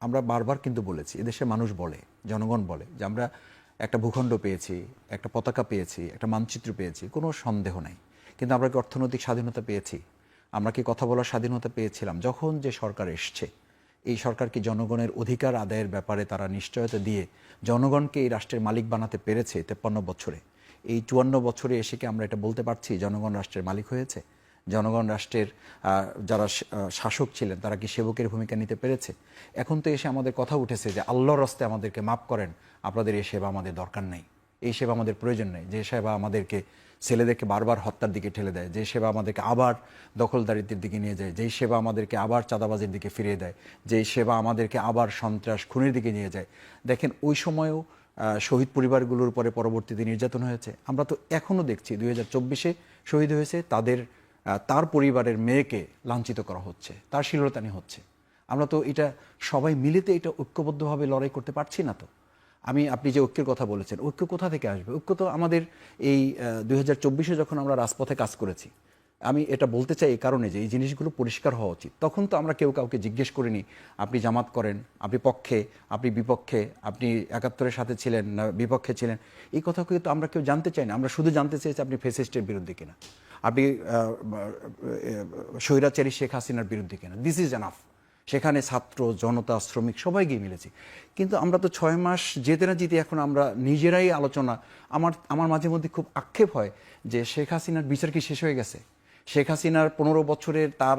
আমরা বারবার কিন্তু বলেছি, এদেশের মানুষ বলে, জনগণ বলে যে আমরা একটা ভূখণ্ড পেয়েছি, একটা পতাকা পেয়েছি, একটা মানচিত্র পেয়েছি, কোনো সন্দেহ নাই। কিন্তু আমরা কি অর্থনৈতিক স্বাধীনতা পেয়েছি? আমরা কি কথা বলার স্বাধীনতা পেয়েছিলাম? যখন যে সরকার এসছে, এই সরকার কি জনগণের অধিকার আদায়ের ব্যাপারে তারা নিশ্চয়তা দিয়ে জনগণকে এই রাষ্ট্রের মালিক বানাতে পেরেছে তেপ্পান্ন বছরে? এই চুয়ান্ন বছরে এসে কি আমরা এটা বলতে পারছি, জনগণ রাষ্ট্রের মালিক হয়েছে? জনগণ রাষ্ট্রের যারা শাসক ছিলেন, তারা কি সেবকের ভূমিকা নিতে পেরেছে? এখন তো এসে আমাদের কথা উঠেছে যে আল্লাহর রাস্তায় আমাদেরকে মাফ করেন, আপনাদের এই সেবা আমাদের দরকার নেই। এই সেবা আমাদের প্রয়োজন নেই। যে সেবা আমাদেরকে ছেলেদেরকে বারবার হত্যার দিকে ঠেলে দেয়, যে সেবা আমাদেরকে আবার দখলদারিত্বের দিকে নিয়ে যায় যেই সেবা আমাদেরকে আবার চাঁদাবাজির দিকে ফিরিয়ে দেয় যেই সেবা আমাদেরকে আবার সন্ত্রাস খুনের দিকে নিয়ে যায়। দেখেন, ওই সময়েও শহীদ পরিবারগুলোর পরে পরবর্তীতে নির্যাতন হয়েছে। আমরা তো এখনও দেখছি, দুই হাজার শহীদ হয়েছে, তাদের তার পরিবারের মেয়েকে লাঞ্ছিত করা হচ্ছে, তার শিলতানি হচ্ছে। আমরা তো এটা সবাই মিলেতে এটা ঐক্যবদ্ধভাবে লড়াই করতে পারছি না তো। আমি, আপনি যে ঐক্যের কথা বলেছেন, ঐক্য কোথা থেকে আসবে? ঐক্য তো আমাদের এই দুই হাজার যখন আমরা রাজপথে কাজ করেছি, আমি এটা বলতে চাই এই কারণে যে এই জিনিসগুলো পরিষ্কার হওয়া উচিত। তখন তো আমরা কেউ কাউকে জিজ্ঞেস করিনি, আপনি জামাত করেন, আপনি পক্ষে, আপনি বিপক্ষে, আপনি একাত্তরের সাথে ছিলেন না, বিপক্ষে ছিলেন। এই কথা কিন্তু আমরা কেউ জানতে চাই না, আমরা শুধু জানতে চেয়েছি আপনি ফেসিস্টের বিরুদ্ধে কিনা। আপনি স্বৈরাচারী শেখ হাসিনার বিরুদ্ধে কিনা দিস ইজ এনাফ সেখানে ছাত্র, জনতা, শ্রমিক, সবাই গিয়ে মিলেছি। কিন্তু আমরা তো ছয় মাস যেতে না যেতে এখন আমরা নিজেরাই আলোচনা, আমার আমার মাঝে মধ্যে খুব আক্ষেপ হয় যে শেখ হাসিনার বিচার কি শেষ হয়ে গেছে? শেখ হাসিনার পনেরো বছরের তার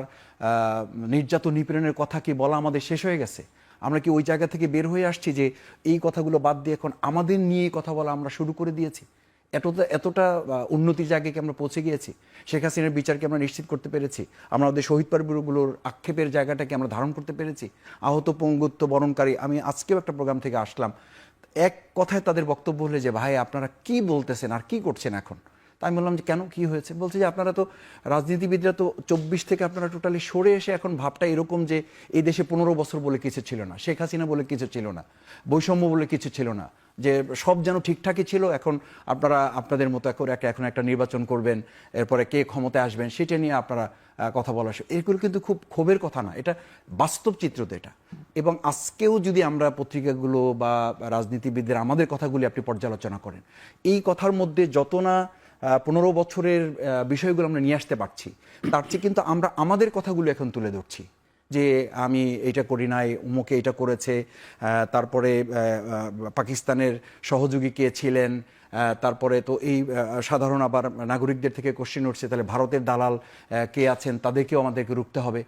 নির্যাতন নিপীড়নের কথা কি বলা আমাদের শেষ হয়ে গেছে? আমরা কি ওই জায়গা থেকে বের হয়ে আসছি যে এই কথাগুলো বাদ দিয়ে এখন আমাদের নিয়ে কথা বলা আমরা শুরু করে দিয়েছি? এতটা এতটা উন্নতির জায়গায় কি আমরা পৌঁছে গিয়েছি? শেখ হাসিনার বিচারকে আমরা নিশ্চিত করতে পেরেছি। আমরা আমাদের শহীদ পরিবারগুলোর আক্ষেপের জায়গাটাকে আমরা ধারণ করতে পেরেছি। আহত পঙ্গুত্ব বরণকারী, আমি আজকেও একটা প্রোগ্রাম থেকে আসলাম। এক কথায় তাদের বক্তব্য হলে যে, ভাই, আপনারা কি বলতেছেন? আর কি করছেন এখন? তাই আমি বললাম যে, কেন? কি হয়েছে? বলছে যে, আপনারা তো রাজনীতিবিদরা তো চব্বিশ থেকে আপনারা টোটালি সরে এসে এখন ভাবটা এরকম যে, এই দেশে পনেরো বছর বলে কিছু ছিল না, শেখ হাসিনা বলে কিছু ছিল না, বৈষম্য বলে কিছু ছিল না, যে সব যেন ঠিকঠাকই ছিল, এখন আপনারা, আপনাদের মতো একটা এখন একটা নির্বাচন করবেন, এরপরে কে ক্ষমতায় আসবেন, সেটা নিয়ে আপনারা কথা বলা এগুলো কিন্তু খুব ক্ষোভের কথা না, এটা বাস্তব চিত্র তো এটা। এবং আজকেও যদি আমরা পত্রিকাগুলো বা রাজনীতিবিদদের আমাদের কথাগুলি আপনি পর্যালোচনা করেন, এই কথার মধ্যে যত না পনেরো বছরের বিষয়গুলো আমরা নিয়ে আসতে পারছি। তার চেয়ে কিন্তু আমরা, আমাদের কথাগুলো এখন তুলে ধরছি। যে আমি এটা করি নাই, উমুকে এটা করেছে তারপরে পাকিস্তানের সহযোগী কে ছিলেন তারপরে তো এই সাধারণ আবার নাগরিকদের থেকে কোশ্চেন উঠছে, তাহলে ভারতের দালাল কে আছেন, তাদেরকেও আমাদেরকে রুখতে হবে।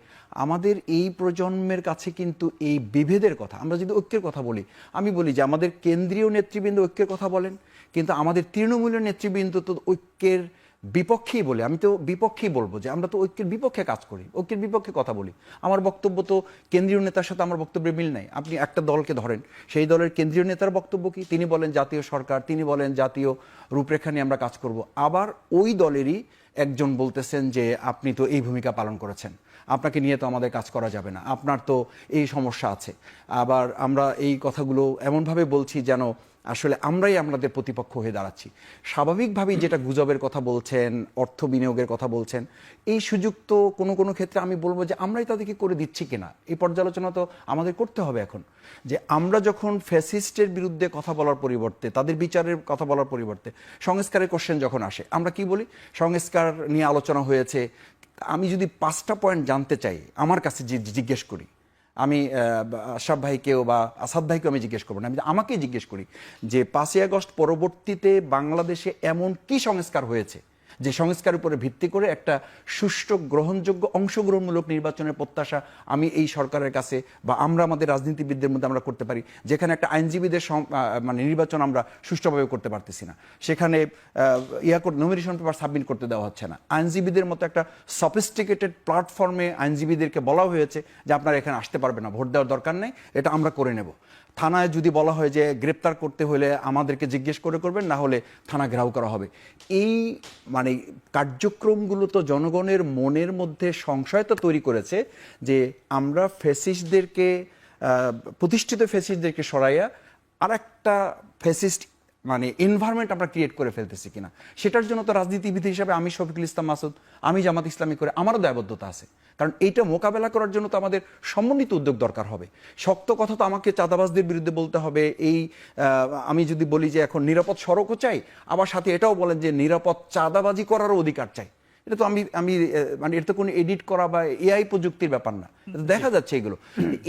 আমাদের এই প্রজন্মের কাছে কিন্তু এই বিভেদের কথা, আমরা যদি ঐক্যের কথা বলি, আমি বলি যে আমাদের কেন্দ্রীয় নেতৃবৃন্দ ঐক্যের কথা বলেন, কিন্তু আমাদের তৃণমূলের নেতৃবৃন্দ তো ঐক্যের বিপক্ষেই বলে, আমি তো বিপক্ষেই বলব যে আমরা তো ঐক্যের বিপক্ষে কাজ করি, ঐক্যের বিপক্ষে কথা বলি। আমার বক্তব্য তো কেন্দ্রীয় নেতার সাথে আমার বক্তব্যের মিল নাই। আপনি একটা দলকে ধরেন, সেই দলের কেন্দ্রীয় নেতার বক্তব্য কি? তিনি বলেন জাতীয় সরকার, তিনি বলেন জাতীয় রূপরেখা নিয়ে আমরা কাজ করব। আবার ওই দলেরই একজন বলতেছেন যে আপনি তো এই ভূমিকা পালন করেছেন, আপনাকে নিয়ে তো আমাদের কাজ করা যাবে না, আপনার তো এই সমস্যা আছে। আবার আমরা এই কথাগুলো এমনভাবে বলছি যেন আসলে আমরাই আমাদের প্রতিপক্ষ হয়ে দাঁড়াচ্ছি। স্বাভাবিকভাবেই যেটা গুজবের কথা বলছেন, অর্থ বিনিয়োগের কথা বলছেন, এই সুযোগ তো কোনো কোনো ক্ষেত্রে আমি বলব যে আমরাই তাদেরকে করে দিচ্ছি কিনা। এই পর্যালোচনা তো আমাদের করতে হবে এখন। যে আমরা যখন ফ্যাসিস্টের বিরুদ্ধে কথা বলার পরিবর্তে, তাদের বিচারের কথা বলার পরিবর্তে, সংস্কারের কোশ্চেন যখন আসে, আমরা কি বলি? সংস্কার নিয়ে আলোচনা হয়েছে। আমি যদি পাঁচটা পয়েন্ট জানতে চাই, আমার কাছে জিজ্ঞেস করি। আমি আশাফ ভাইকেও বা আসাদ ভাইকেও আমি জিজ্ঞেস করব না। আমি আমাকে জিজ্ঞেস করি যে পাঁচই আগস্ট পরবর্তীতে বাংলাদেশে এমন কি সংস্কার হয়েছে? যে সংস্কার উপরে ভিত্তি করে একটা সুষ্ঠু গ্রহণযোগ্য অংশগ্রহণমূলক নির্বাচনের প্রত্যাশা আমি এই সরকারের কাছে বা আমরা আমাদের রাজনীতিবিদদের মধ্যে আমরা করতে পারি। যেখানে একটা আইনজীবীদের মানে নির্বাচন আমরা সুষ্ঠুভাবে করতে পারতেছি না। সেখানে ইয়া নমিনেশন পেপার সাবমিট করতে দেওয়া হচ্ছে না। আইনজীবীদের মতো একটা সফিস্টিকেটেড প্ল্যাটফর্মে আইনজীবীদেরকে বলা হয়েছে যে আপনারা এখানে আসতে পারবে না, ভোট দেওয়ার দরকার নেই, এটা আমরা করে নেব। থানায় যদি বলা হয় যে গ্রেপ্তার করতে হলে আমাদেরকে জিজ্ঞেস করে করবেন, না হলে থানা ঘেরাও করা হবে। এই মানে কার্যক্রমগুলো তো জনগণের মনের মধ্যে সংশয় তো তৈরি করেছে যে আমরা ফেসিস্টদেরকে প্রতিষ্ঠিত ফেসিস্টদেরকে সরাইয়া আর একটা ফেসিস্ট মানে এনভায়রনমেন্ট আমরা ক্রিয়েট করে ফেলতেছি কিনা। সেটার জন্য তো রাজনীতিবিদ হিসাবে আমি শফিকুল ইসলাম মাসুদ, আমি জামাত ইসলামী করে আমারও দায়বদ্ধতা আছে। কারণ এইটা মোকাবেলা করার জন্য তো আমাদের সমন্বিত উদ্যোগ দরকার হবে। শক্ত কথা তো আমাকে চাঁদাবাজদের বিরুদ্ধে বলতে হবে, এই আমি যদি বলি যে এখন নিরাপদ সড়কও চাই, আবার সাথে এটাও বলেন যে নিরাপদ চাঁদাবাজি করারও অধিকার চাই। এটা তো আমি আমি মানে এটা তো কোনো এডিট করা বা এআই প্রযুক্তির ব্যাপার না। দেখা যাচ্ছে এগুলো।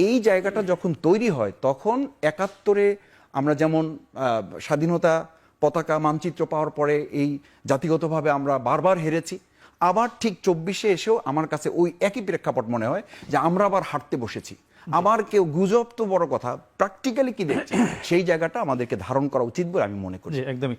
এই জায়গাটা যখন তৈরি হয়, তখন একাত্তরে আমরা যেমন স্বাধীনতা পতাকা, মানচিত্র পাওয়ার পরে এই জাতিগতভাবে আমরা বারবার হেরেছি, আবার ঠিক চব্বিশে এসেও আমার কাছে ওই একই প্রেক্ষাপট মনে হয় যে আমরা আবার হাঁটতে বসেছি। আবার কেউ গুজব তো বড় কথা প্র্যাকটিক্যালি কি দেখছে? সেই জায়গাটা আমাদেরকে ধারণ করা উচিত বলে আমি মনে করি। একদমই।